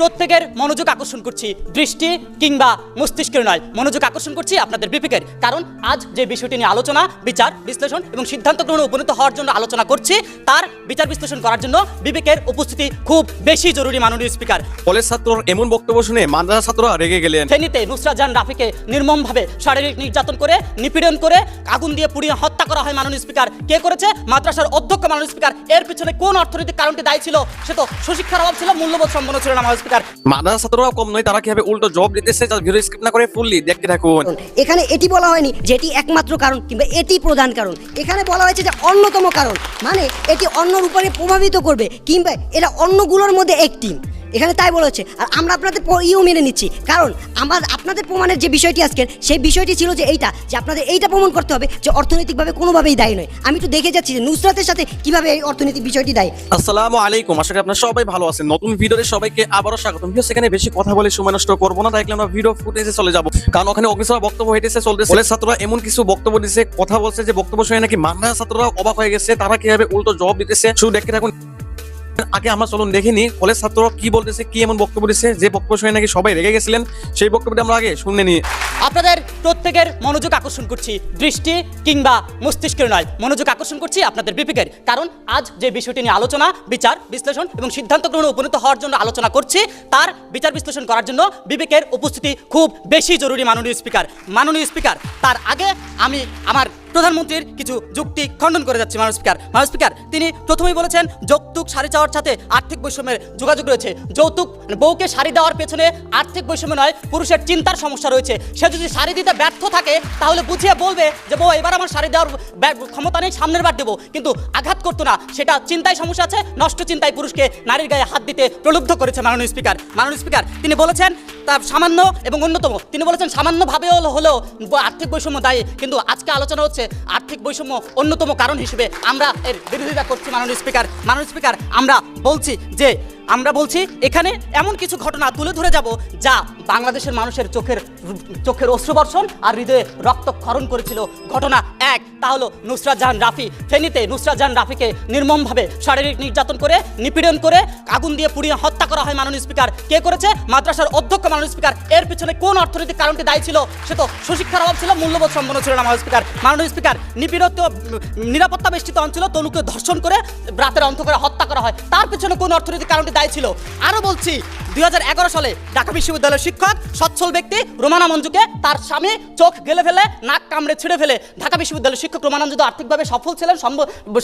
প্রত্যেকের মনোযোগ আকর্ষণ করছি। দৃষ্টি কিংবা মস্তিষ্কের নয় মনোযোগ আকর্ষণ করছি আপনাদের বিবেকের। কারণ আজ যে বিষয়টি নিয়ে আলোচনা বিচার বিশ্লেষণ এবং সিদ্ধান্ত গ্রহণে উপনীত হওয়ার জন্য আলোচনা করছি তার বিচার বিশ্লেষণ করার জন্য বিবেকের উপস্থিতি খুব বেশি জরুরি মাননীয় স্পিকার। কলেজ ছাত্রর এমন বক্তব্য শুনে মাদ্রাসা ছাত্ররা রেগে গেলেন। ফেনীতে নুসরাত জাহান রাফিকে নির্মমভাবে শারীরিক নির্যাতন করে নিপীড়ন করে আগুন দিয়ে পুড়িয়ে হত্যা করা হয় মাননীয় স্পিকার। কে করেছে? মাদ্রাসার অধ্যক্ষ মাননীয় স্পিকার। এর পিছনে কোন অর্থনৈতিক কারণটি দায়ী ছিল সে তো সুশিক্ষার অভাব ছিল মূল্যবোধ সম্পন্ন ছিল না মাননীয় কম নয়, তারা উল্টো জব করে ফুললি দেখতে এখানে এটি বলা হয়নি একমাত্র কারণ কিংবা এটি প্রধান কারণ। এখানে বলা হয়েছে যে অন্যতম কারণ মানে এটি অন্যর উপরে প্রভাবিত করবে কিংবা এটা অন্যগুলোর মধ্যে একটি। এখানে তাই বলা হচ্ছে, আর আমরা আপনাদের ইও মেনে নিচ্ছি। কারণ আমার, আপনাদের প্রমাণের যে বিষয়টি আজকের, সেই বিষয়টি ছিল যে এইটা, যে আপনাদের এইটা প্রমাণ করতে হবে যে অর্থনৈতিকভাবে কোনোভাবেই দায়ী নয়। আমি একটু দেখে যাচ্ছি যে নুসরাতের সাথে কীভাবে এই অর্থনৈতিক বিষয়টি দায়ী। আসসালামু আলাইকুম, আশা করি আপনারা সবাই ভালো আছেন। নতুন ভিডিওতে সবাইকে আবারও স্বাগতম। ভিডিও সেখানে বেশি কথা বলে সময় নষ্ট করব না তাই আমরা ভিডিও ফুটেজে চলে যাব। কারণ ওখানে অগ্নিসভা বক্তব্য হইতেছে, চলতেছে। ছাত্ররা এমন কিছু বক্তব্য দিছে, কথা বলছে যে বক্তব্য শুনে নাকি মাদ্রাসা ছাত্ররা অবাক হয়ে গেছে, তারা কীভাবে উল্টো জবাব দিতেছে, শুধু দেখতে থাকুন। আগে আমরা চলুন দেখিনি কলেজ ছাত্ররা কি বলতেছে, কি এমন বক্তব্য দিচ্ছে যে বক্তব্য শুনে নাকি সবাই রেগে গেছিলেন, সেই বক্তব্যটা আমরা আগে শুনে নিই আপনাদের প্রত্যেকের মনোযোগ আকর্ষণ করছি, দৃষ্টি কিংবা মস্তিষ্কের নয়, মনোযোগ আকর্ষণ করছি আপনাদের বিবেকের, কারণ আজ যে বিষয়টি নিয়ে আলোচনা, বিচার, বিশ্লেষণ এবং সিদ্ধান্ত গ্রহণে উপনীত হওয়ার জন্য আলোচনা করছি, তার বিচার বিশ্লেষণ করার জন্য বিবেকের উপস্থিতি খুব বেশি জরুরি মাননীয় স্পিকার। মাননীয় স্পিকার, তার আগে আমি আমার প্রধানমন্ত্রীর কিছু যুক্তি খণ্ডন করে যাচ্ছি মাননীয় স্পিকার। মাননীয় স্পিকার, তিনি প্রথমেই বলেছেন, যৌতুক, শাড়ি চাওয়ার সাথে আর্থিক বৈষম্যের যোগাযোগ রয়েছে। যৌতুক মানে বউকে শাড়ি দেওয়ার পেছনে আর্থিক বৈষম্য নয়, পুরুষের চিন্তার সমস্যা রয়েছে। সে যদি শাড়ি দিতে ব্যর্থ থাকে, তাহলে বুঝিয়ে বলবে যে, বউ, এবার আমার শাড়ি দেওয়ার ক্ষমতা নেই, সামনের বার দেবো। কিন্তু আঘাত করতো না। সেটা চিন্তায় সমস্যা আছে, নষ্ট চিন্তায় পুরুষকে নারীর গায়ে হাত দিতে প্রলুব্ধ করেছে মাননীয় স্পিকার। মাননীয় স্পিকার, তিনি বলেছেন তার সামান্য এবং অন্যতম। তিনি বলেছেন, সামান্যভাবেও হলেও আর্থিক বৈষম্য দায়ী। কিন্তু আজকে আলোচনা হচ্ছে আর্থিক বৈষম্য অন্যতম কারণ হিসেবে। আমরা এর বিরোধিতা করছি মাননীয় স্পিকার। মাননীয় স্পিকার, আমরা বলছি যে, আমরা বলছি এখানে এমন কিছু ঘটনা তুলে ধরে যাব যা বাংলাদেশের মানুষের চোখের চোখের অশ্রুবর্ষণ আর হৃদয়ে রক্তক্ষরণ করেছিল। ঘটনা এক, তা হলো নুসরাত জাহান রাফি। ফেনীতে নুসরাত জাহান রাফিকে নির্মমভাবে শারীরিক নির্যাতন করে, নিপীড়ন করে, আগুন দিয়ে পুড়িয়ে হত্যা করা হয় মাননীয় স্পিকার। কে করেছে? মাদ্রাসার অধ্যক্ষ মাননীয় স্পিকার। এর পিছনে কোন অর্থনৈতিক কারণটি দায়ী ছিল সে তো সুশিক্ষার অভাব ছিল, মূল্যবোধ সম্পন্ন ছিল না মাননীয় স্পিকার। মাননীয় স্পিকার, নিপীড়িত, নিরাপত্তা বেষ্টিত অঞ্চল তনুকে ধর্ষণ করে রাতের অন্ধকারে হত্যা করা হয়। তার পিছনে কোন অর্থনৈতিক কারণটি দায়ী ছিল? আরও বলছি, দুই হাজার এগারো সালে ঢাকা বিশ্ববিদ্যালয়ের শিক্ষক, সচ্ছল ব্যক্তি রোমানা মঞ্জুকে তার স্বামী চোখ গেলে ফেলে, নাক কামড়ে ছিঁড়ে ফেলে ঢাকা বিশ্ববিদ্যালয়ের শিক্ষক রোমানন্দ আর্থিকভাবে সফল ছিলেন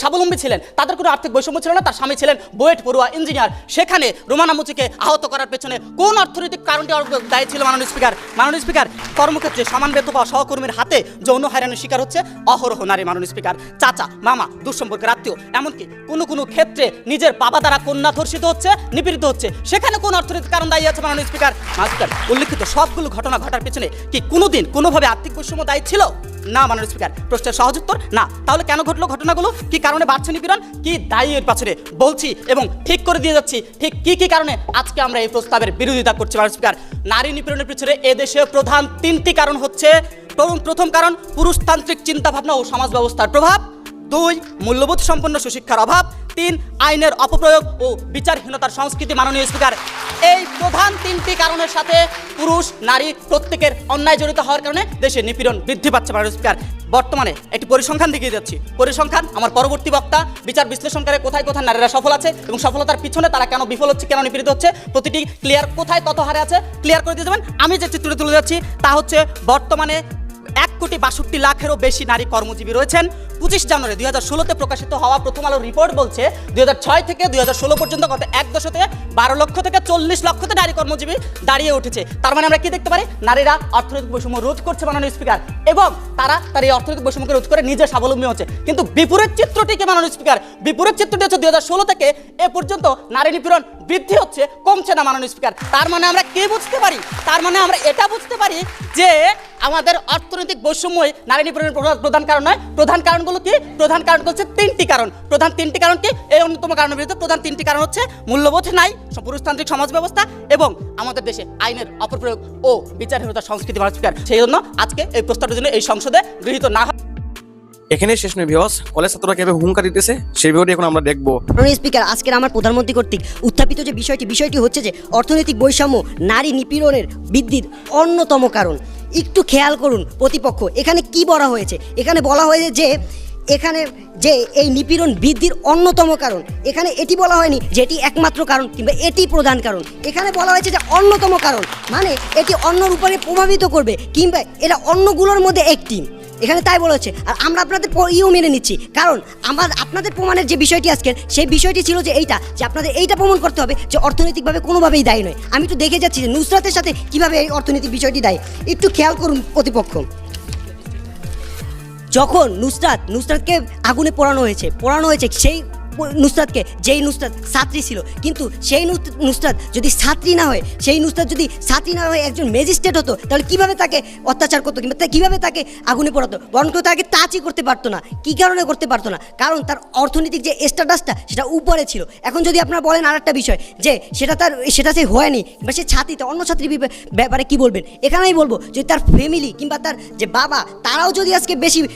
স্বাবলম্বী ছিলেন। তাদের কোনো আর্থিক বৈষম্য ছিল না, তার স্বামী ছিলেন বুয়েট পড়ুয়া ইঞ্জিনিয়ার। সেখানে রোমানা মুচিকে আহত করার পেছনে কোন অর্থনৈতিক কারণটি দায়ী ছিল মাননীয় স্পিকার? মাননীয় স্পিকার, কর্মক্ষেত্রে সমান বেতন পাওয়া সহকর্মীর হাতে যৌন হয়রানির শিকার হচ্ছে অহরহ নারী মাননীয় স্পিকার। চাচা, মামা, দুঃসম্পর্কের আত্মীয়, এমনকি কোনো কোনো ক্ষেত্রে নিজের বাবা দ্বারা কন্যা ধর্ষিত হচ্ছে, নিপীড়িত হচ্ছে, সেখানে কোন অর্থনৈতিক কারণ দায়ী আছে মাননীয় স্পিকার? স্পিকার উল্লিখিত সবগুলো ঘটনা ঘটার পেছনে কি কোনোদিন কোনোভাবে আর্থিক বৈষম্য দায়ী ছিল? না, মাননীয় স্পিকার, প্রশ্নের সহজ উত্তর না। তাহলে কেন ঘটলো ঘটনাগুলো? কি কারণে বাড়ছে নিপীড়ন? কি দায়ী এর পাছনে বলছি এবং ঠিক করে দিয়ে যাচ্ছি। ঠিক কি কি কারণে? আজকে আমরা এই প্রস্তাবের বিরোধিতা করছি, মাননীয় স্পিকার। নারী নিপীড়নের পিছনে এদেশে প্রধান তিনটি কারণ হচ্ছে। প্রথম কারণ, পুরুষতান্ত্রিক চিন্তাভাবনা ও সমাজ ব্যবস্থার প্রভাব। দুই, মূল্যবোধ সম্পন্ন সুশিক্ষার অভাব। তিন আইনের অপপ্রয়োগ ও বিচারহীনতার সংস্কৃতি মাননীয় স্পিকার। এই প্রধান তিনটি কারণের সাথে পুরুষ, নারী প্রত্যেকের অন্যায় জড়িত হওয়ার কারণে দেশে নিপীড়ন বৃদ্ধি পাচ্ছে মাননীয় স্পিকার। বর্তমানে একটি পরিসংখ্যান দেখিয়ে যাচ্ছি পরিসংখ্যান, আমার পরবর্তী বক্তা, বিচার বিশ্লেষণকারে কোথায় কোথায় নারীরা সফল আছে এবং সফলতার পিছনে তারা কেন বিফল হচ্ছে, কেন নিপীড়িত হচ্ছে, প্রতিটি ক্লিয়ার কোথায় কত হারে আছে? ক্লিয়ার করে দিয়ে যাবেন আমি যে চিত্রটি তুলে যাচ্ছি তা হচ্ছে বর্তমানে এক কোটি বাষট্টি লাখেরও বেশি নারী কর্মজীবী রয়েছেন। পঁচিশ জানুয়ারি দুই হাজার ষোলোতে প্রকাশিত হওয়া প্রথম আলো রিপোর্ট বলছে, দুই হাজার ছয় থেকে দুই হাজার ষোলো পর্যন্ত গত এক দশকে বারো লক্ষ থেকে চল্লিশ লক্ষতে নারী কর্মজীবী দাঁড়িয়ে উঠেছে। তার মানে আমরা কি দেখতে পারি? নারীরা অর্থনৈতিক বৈষম্য রোধ করছে মাননীয় স্পিকার, এবং তারা তার এই অর্থনৈতিক বৈষম্যকে রোধ করে নিজে স্বাবলম্বী হচ্ছে। কিন্তু বিপরীত চিত্রটি কি মাননীয় স্পিকার? বিপরীত চিত্রটি হচ্ছে দুই হাজার ষোলো থেকে এ পর্যন্ত নারী নিপীড়ন বৃদ্ধি হচ্ছে, কমছে না মাননীয় স্পিকার। তার মানে আমরা কি বুঝতে পারি? তার মানে আমরা এটা বুঝতে পারি যে আমাদের অর্থনৈতিক বৈষম্যই নারী নিপীড়নের প্রধান- প্রধান কারণ নয়। প্রধান কারণগুলো কি? প্রধান কারণ হচ্ছে তিনটি কারণ। প্রধান তিনটি কারণ কি? এই অন্যতম কারণের বিরুদ্ধে প্রধান তিনটি কারণ হচ্ছে মূল্যবোধ নাই পুরুষতান্ত্রিক সমাজ ব্যবস্থা এবং আমাদের দেশে আইনের অপপ্রয়োগ ও বিচারহীনতার সংস্কৃতি মাননীয় স্পিকার সেই জন্য আজকে এই প্রস্তাবটির জন্য এই সংসদে গৃহীত না হয়। এখানে শেষ নয় ভিওস কলেজ ছাত্ররা কীভাবে হুঙ্কার দিতেছে সেই ভিডিওটি এখন আমরা দেখব। স্পিকার আজকের আমার প্রধানমন্ত্রী কর্তৃক উত্থাপিত যে বিষয়টি বিষয়টি হচ্ছে যে অর্থনৈতিক বৈষম্য নারী নিপীড়নের বৃদ্ধির অন্যতম কারণ। একটু খেয়াল করুন প্রতিপক্ষ, এখানে কি বলা হয়েছে? এখানে বলা হয়েছে যে, এখানে যে এই নিপীড়ন বৃদ্ধির অন্যতম কারণ, এখানে এটি বলা হয়নি যে এটি একমাত্র কারণ কিংবা এটি প্রধান কারণ। এখানে বলা হয়েছে যে অন্যতম কারণ মানে এটি অন্যর উপরে প্রভাবিত করবে কিংবা এটা অন্যগুলোর মধ্যে একটি। এখানে তাই বলেছে আর আমরা আপনাদের ইও মেনে নিচ্ছি। কারণ আমার, আপনাদের প্রমাণের যে বিষয়টি আজকের সেই বিষয়টি ছিল যে এইটা, যে আপনাদের এইটা প্রমাণ করতে হবে যে অর্থনৈতিকভাবে কোনোভাবেই দায়ী নয়। আমি একটু দেখে যাচ্ছি যে নুসরাতের সাথে কীভাবে এই অর্থনৈতিক বিষয়টি দায়ী। একটু খেয়াল করুন প্রতিপক্ষ যখন নুসরাত, নুসরাতকে আগুনে পোড়ানো হয়েছে পোড়ানো হয়েছে সেই নুসরাতকে, যেই নুসরাত ছাত্রী ছিল। কিন্তু সেই নুসরাত যদি ছাত্রী না হয়, সেই নুসরাত যদি ছাত্রী না হয়ে একজন ম্যাজিস্ট্রেট হতো, তাহলে কীভাবে তাকে অত্যাচার করতো? কিংবা কীভাবে তাকে আগুনে পড়াতো? বরং তো তাকে টাচই করতে পারতো না। কি কারণে করতে পারতো না? কারণ তার অর্থনৈতিক যে স্ট্যাটাসটা সেটা উপরে ছিল। এখন যদি আপনারা বলেন আর একটা বিষয়, যে সেটা তার, সেটা সে হয়নি বা সে ছাত্রীটা অন্য ছাত্রীর বিপে- ব্যাপারে কি বলবেন? এখানেই বলব যদি তার ফ্যামিলি কিংবা তার যে বাবা, তারাও যদি আজকে বেশি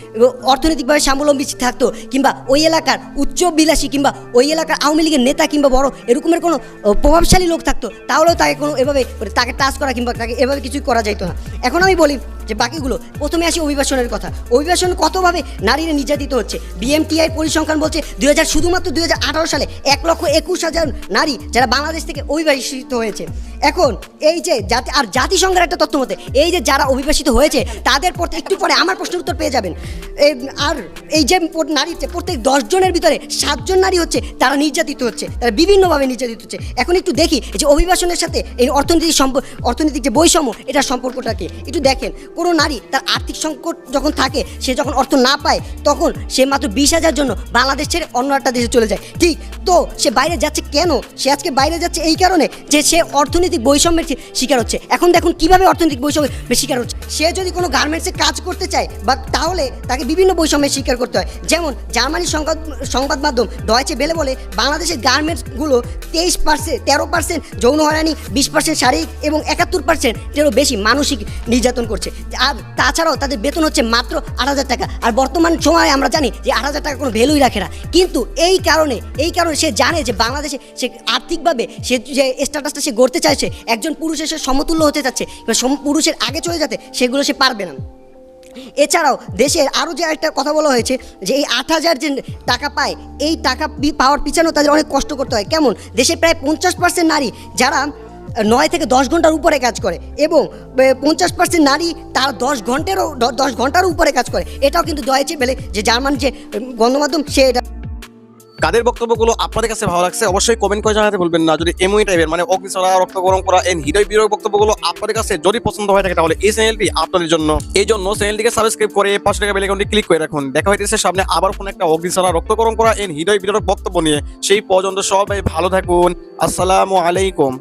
অর্থনৈতিকভাবে স্বাবলম্বী থাকতো, কিংবা ওই এলাকার উচ্চ বিলাসী কিংবা ওই এলাকার আওয়ামী লীগের নেতা কিংবা বড় এরকমের কোনো প্রভাবশালী লোক থাকতো, তাহলেও তাকে কোনো এভাবে মানে তাকে টাচ করা কিংবা তাকে এভাবে কিছুই করা যাইতো না। এখন আমি বলি যে বাকিগুলো, প্রথমে আসি অভিবাসনের কথা। অভিবাসন কতভাবে নারীরা নির্যাতিত হচ্ছে? বিএমটিআই পরিসংখ্যান বলছে দুই হাজার, শুধুমাত্র দুই হাজার আঠারো সালে এক লক্ষ একুশ হাজার নারী যারা বাংলাদেশ থেকে অভিবাসিত হয়েছে। এখন এই যে জাতি, আর জাতিসংঘের একটা তথ্য মতে, এই যে যারা অভিবাসিত হয়েছে, তাদের পর একটু পরে আমার প্রশ্নের উত্তর পেয়ে যাবেন। আর এই যে নারী প্রত্যেক দশজনের ভিতরে সাতজন নারী হচ্ছে, তারা নির্যাতিত হচ্ছে, তারা বিভিন্নভাবে নির্যাতিত হচ্ছে। এখন একটু দেখি যে অভিবাসনের সাথে এই অর্থনৈতিক সম্প, অর্থনৈতিক যে বৈষম্য, এটার সম্পর্কটা কি? একটু দেখেন কোনো নারী তার আর্থিক সংকট যখন থাকে, সে যখন অর্থ না পায়, তখন সে মাত্র বিশ হাজার জন্য বাংলাদেশ ছেড়ে অন্য একটা দেশে চলে যায়। ঠিক তো, সে বাইরে যাচ্ছে কেন? সে আজকে বাইরে যাচ্ছে এই কারণে যে সে অর্থনৈতিক বৈষম্যের শিকার হচ্ছে। এখন দেখুন কীভাবে অর্থনৈতিক বৈষম্যের শিকার হচ্ছে। সে যদি কোনো গার্মেন্টসে কাজ করতে চায়, বা তাহলে তাকে বিভিন্ন বৈষম্যের শিকার করতে হয়। যেমন জার্মানির সংবাদ সংবাদ মাধ্যম ডয়চে বেলে বলে, বাংলাদেশের গার্মেন্টসগুলো তেইশ পার্সেন্ট, তেরো পার্সেন্ট যৌন হয়রানি, বিশ পার্সেন্ট শারীরিক এবং একাত্তর পার্সেন্টেরও বেশি মানসিক নির্যাতন করছে। আর তাছাড়াও তাদের বেতন হচ্ছে মাত্র আট হাজার টাকা। আর বর্তমান সময়ে আমরা জানি যে আট হাজার টাকা কোনো ভ্যালুই রাখে না। কিন্তু এই কারণে এই কারণে সে জানে যে বাংলাদেশে সে আর্থিকভাবে সে যে স্ট্যাটাসটা সে গড়তে চাইছে, একজন পুরুষের সে সমতুল্য হতে চাচ্ছে পুরুষের আগে চলে যেতে সেগুলো সে পারবে না। এছাড়াও দেশের আরও যে একটা কথা বলা হয়েছে যে এই আট হাজার যে টাকা পায়, এই টাকা পাওয়ার পিছনেও তাদের অনেক কষ্ট করতে হয়। কেমন? দেশের প্রায় পঞ্চাশ পার্সেন্ট নারী, যারা নয় থেকে দশ ঘণ্টার উপরে কাজ করে এবং পঞ্চাশ পার্সেন্ট নারী তার দশ ঘন্টারও দশ ঘণ্টার উপরে কাজ করে। এটাও কিন্তু দয়েছে বেলে যে জার্মান যে গণমাধ্যম সে এটা কাদের বক্তব্যগুলো আপনাদের কাছে ভালো লাগছে অবশ্যই কমেন্ট করে জানাতে ভুলবেন না। যদি এমওই টাইপের মানে অগ্নিছড়া রক্ত গরম করা, এন হৃদয় বিরোধ বক্তব্যগুলো আপনাদের কাছে যদি পছন্দ হয়ে থাকে তাহলে এই চ্যানেলটি আপনাদের জন্য। এই জন্য চ্যানেলটিকে সাবস্ক্রাইব করে পাঁচশো টাকা বেলাইকনটি ক্লিক করে রাখুন। দেখা হইতেছে সামনে আবার কোনো একটা অগ্নিছড়া রক্ত গরম করা, এন হৃদয় বিরোধ বক্তব্য নিয়ে। সেই পর্যন্ত সবাই ভালো থাকুন। আসসালামু আলাইকুম।